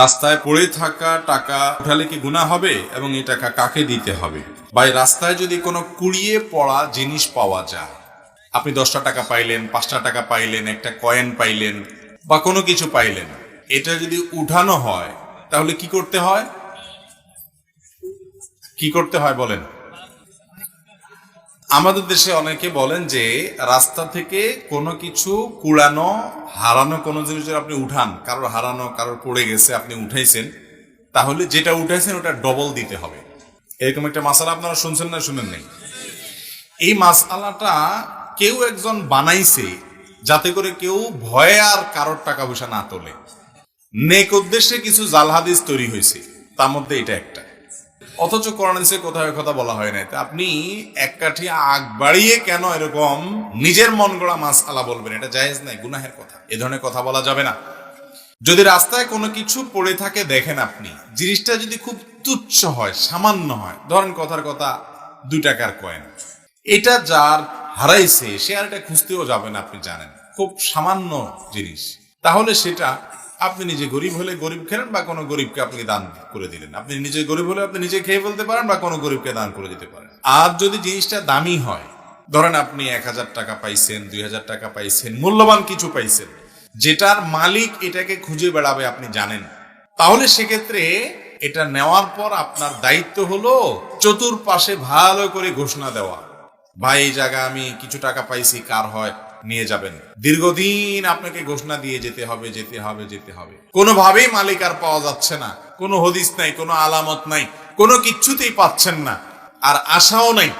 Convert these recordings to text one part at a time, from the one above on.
রাস্তায় পড়ে থাকা টাকা উঠালে কি গুণা হবে এবং এই টাকা কাকে দিতে হবে? বা রাস্তায় যদি কোনো কুড়িয়ে পড়া জিনিস পাওয়া যায়, আপনি দশটা টাকা পাইলেন, পাঁচটা টাকা পাইলেন, একটা কয়েন পাইলেন, বা কোনো কিছু পাইলেন, এটা যদি উঠানো হয়, তাহলে কি করতে হয়? কি করতে হয় বলেন? আমাদের দেশে অনেকে বলেন যে রাস্তা থেকে কোনো কিছু কুড়ানো, হারানো কোনো জিনিস আপনি উঠান, কারোর হারানো, কারোর পড়ে গেছে, আপনি উঠাইছেন, তাহলে যেটা উঠাইছেন ওটা ডবল দিতে হবে। এরকম একটা মাসালা আপনারা শুনছেন না শুনেন নাই? এই মাসালাটা কেউ একজন বানাইছে যাতে করে কেউ ভয়ে আর কারোর টাকা পয়সা না তোলে। নেক উদ্দেশ্যে কিছু জাল হাদিস তৈরি হয়েছে, তার মধ্যে এটা একটা। অথচ কোরআনে কোথাও কথা বলা হয় নাই। আপনি এক কাঠি আগ বাড়িয়ে কেন এরকম নিজের মন গড়া মাছ আলা বলবেন? এটা জায়েজ নাই, গুনাহের কথা। এ ধরনের কথা বলা যাবে না। যদি রাস্তায় কোনো কিছু পড়ে থাকে দেখেন আপনি, জিনিসটা যদি খুব তুচ্ছ হয়, সামান্য হয়, ধরেন কথার কথা দুই টাকার কয়েন এটা যার হারাইছে, সে আর এটা খুঁজতেও যাবে না, আপনি জানেন। খুব সামান্য জিনিস। তাহলে সেটা আপনি নিজে গরিব হলে গরিব খেলেন বা কোনো গরিবকে আপনি দান করে দিলেন। আপনি নিজে গরিব হলে আপনি নিজে খেয়ে ফেলতে পারেন বা কোনো গরিবকে দান করে দিতে পারেন। আর যদি জিনিসটা দামি হয়, ধরেন আপনি এক হাজার টাকা পাইছেন, দুই হাজার টাকা পাইছেন, মূল্যবান কিছু পাইছেন, যেটার মালিক এটাকে খুঁজে বেড়াবে আপনি জানেন তাহলে সেক্ষেত্রে এটা নেওয়ার পর আপনার দায়িত্ব হলো চতুর্পাশে ভালো করে ঘোষণা দেওয়া। ভাই, এই জায়গা আমি কিছু টাকা পাইছি, কার হয়? নিয়ে যাবেন। দীর্ঘদিন আপনাকে ঘোষণা দিয়ে যেতে হবে যেতে হবে যেতে হবে। কোনোভাবেই মালিক আর পাওয়া যাচ্ছে না। কোনো হদিস নাই, কোনো আলামত নাই, কোনো কিচ্ছুতেই পাচ্ছেন না। আর আশাও নাই।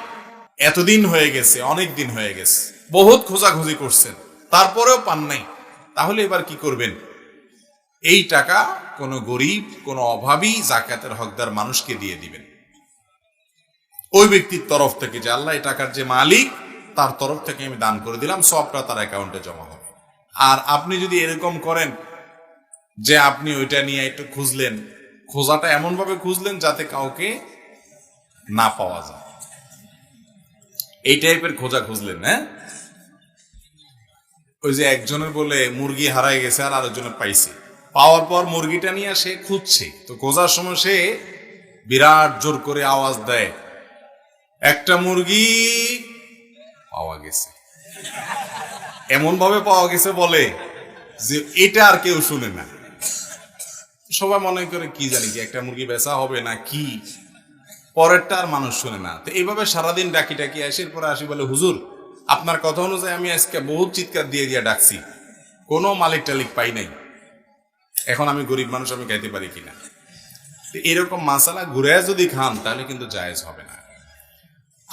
এতদিন হয়ে গেছে, অনেক দিন হয়ে গেছে। বহুত খোঁজাখুঁজি করছেন, তারপরেও পান নাই। তাহলে এবার কি করবেন? এই টাকা কোনো গরিব, কোনো অভাবী জাকাতের হকদার মানুষকে দিয়ে দিবেন। ওই ব্যক্তির তরফ থেকে যে আল্লাহ এই টাকার যে মালিক তার তরফ থেকে আমি দান করে দিলাম, সবটা তার অ্যাকাউন্টে জমা হবে। আর আপনি যদি এরকম করেন যে আপনি ওইটা নিয়ে একটু খুঁজলেন, খোঁজাটা এমন ভাবে খুঁজলেন যাতে কাউকে না পাওয়া যায়। এই টাইপের খোঁজা খুঁজলেন হ্যাঁ? ওই যে একজনের বলে, মুরগি হারায় গেছে আর আরেকজনের পাইছে। পাওয়ার পর মুরগিটা নিয়ে সে খুঁজছে। তো খোঁজার সময় সে বিরাট জোর করে আওয়াজ দেয়, একটা মুরগি পাওয়া গেছে। এমন ভাবে পাওয়া গেছে বলে যে এটা আর কেউ শুনে না। সবাই মনে করে, কি জানি কি, একটা মুরগি বেচা হবে না কি? পরেরটা আর মানুষ শুনে না। তো এইভাবে সারাদিন ডাকি ডাকি আসে পরে আসি বলে, হুজুর, আপনার কথা অনুযায়ী আমি আজকে বহুত চিৎকার দিয়ে দিয়ে ডাকছি। কোনো মালিক টালিক পাই নাই। এখন আমি গরিব মানুষ, আমি খাইতে পারি কিনা? এরকম মাসালা ঘুরে যদি খান, তাহলে কিন্তু জায়েজ হবে না।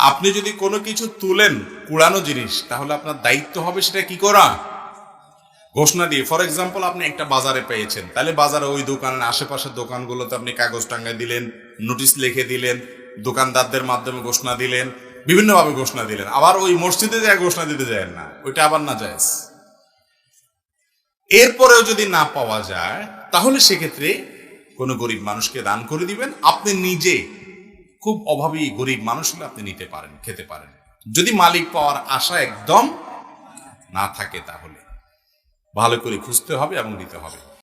আপনি যদি কোনো কিছু তুলেন, কুড়ানো জিনিস, তাহলে আপনার দায়িত্ব হবে সেটা কি করা? ঘোষণা দিয়ে ফর এক্সাম্পল আপনি একটা বাজারে পেয়েছেন। তাহলে বাজারে ওই দোকানের আশেপাশের দোকানগুলোতে আপনি কাগজ টাঙ্গায় দিলেন নোটিশ লিখে দিলেন, দোকানদারদের মাধ্যমে ঘোষণা দিলেন, বিভিন্নভাবে ঘোষণা দিলেন। আবার ওই মসজিদে যায়, ঘোষণা দিতে যায় না। ওইটা আবার না যায়। এরপরেও যদি না পাওয়া যায়, তাহলে সেক্ষেত্রে কোনো গরিব মানুষকে দান করে দিবেন। আপনি নিজে খুব অভাবী গরিব মানুষ হলে আপনি নিতে পারেন, খেতে পারেন। যদি মালিক পাওয়ার আশা একদম না থাকে তাহলে। ভালো করে খুঁজতে হবে এবং নিতে হবে।